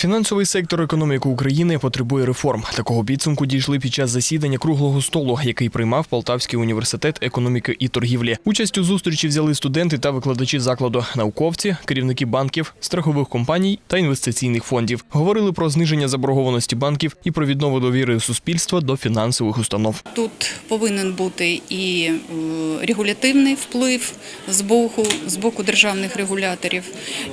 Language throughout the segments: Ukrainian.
Фінансовий сектор економіки України потребує реформ. Такого підсумку дійшли під час засідання круглого столу, який приймав Полтавський університет економіки і торгівлі. Участь у зустрічі взяли студенти та викладачі закладу, науковці, керівники банків, страхових компаній та інвестиційних фондів. Говорили про зниження заборгованості банків і про віднову довіри суспільства до фінансових установ. Тут повинен бути і е, регулятивний вплив з боку, з боку державних регуляторів,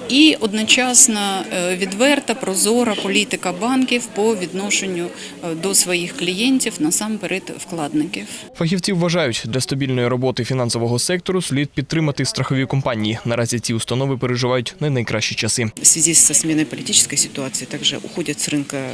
і одночасно е, відверта, прозора політика банків по відношенню е, до своїх клієнтів, насамперед вкладників. Фахівці вважають, для стабільної роботи фінансового сектору слід підтримати страхові компанії. Наразі ці установи переживають не найкращі часи. В связи со сменой политической ситуации также уходят с рынка э,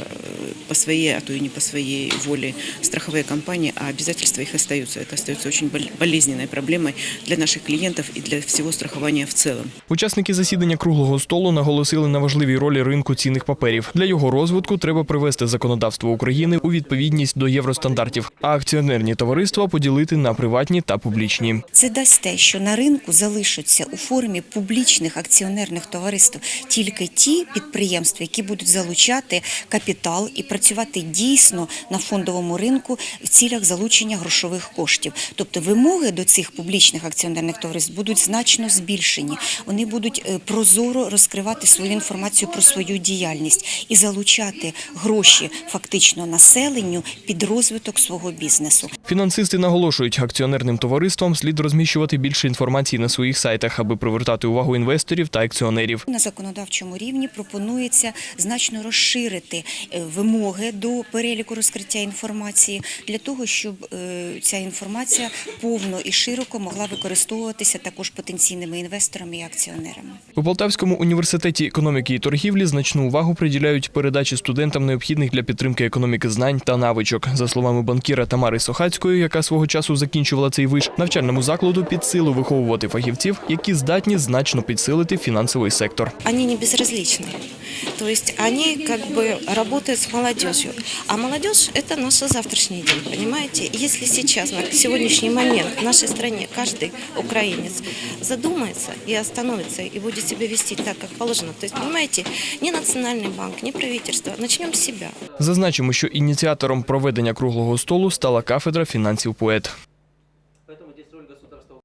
по своей, а то и не по своей воле страховые компании, а обязательства их остаются. Это остается очень бол- болезненной проблемой для наших клиентов и для всего страхования в целом. Учасники засідання круглого столу наголосили на важливій ролі ринку цінних паперів. для його розвитку треба привести законодавство України у відповідність до євростандартів, а акціонерні товариства поділити на приватні та публічні. Це дасть те, що на ринку залишаться у формі публічних акціонерних товариств тільки ті підприємства, які будуть залучати капітал і працювати дійсно на фондовому ринку в цілях залучення грошових коштів. Тобто вимоги до цих публічних акціонерних товариств будуть значно збільшені. Вони будуть е, прозоро розкривати свою інформацію про свою діяльність і залучати гроші фактично населенню під розвиток свого бізнесу. Фінансисти наголошують, акціонерним товариствам слід розміщувати більше інформації на своїх сайтах, аби привертати увагу інвесторів та акціонерів. На законодавчому рівні пропонується значно розширити е, вимоги до переліку розкриття інформації для того, щоб е, ця інформація повно і широко могла використовуватися також потенційними інвесторами і акціонерами. У Полтавському університеті економіки і торгівлі значну увагу приділяють передачі студентам необхідних для підтримки економіки знань та навичок. За словами банкіра Тамари Сохацької, яка свого часу закінчувала цей виш, навчальному закладу під силу виховувати фахівців, які здатні значно підсилити фінансовий сектор. они не безразличны. То есть они как бы работают с молодежью. А молодежь – это наш завтрашний день, понимаете? Если сейчас, на сегодняшний момент в нашей стране каждый украинец задумается и остановится, и будет себя вести так, как положено, то есть, понимаете, ни Национальный банк, ни правительство, начнем с себя. Зазначимо, що ініціатором проведення круглого столу стала кафедра фінансів поет.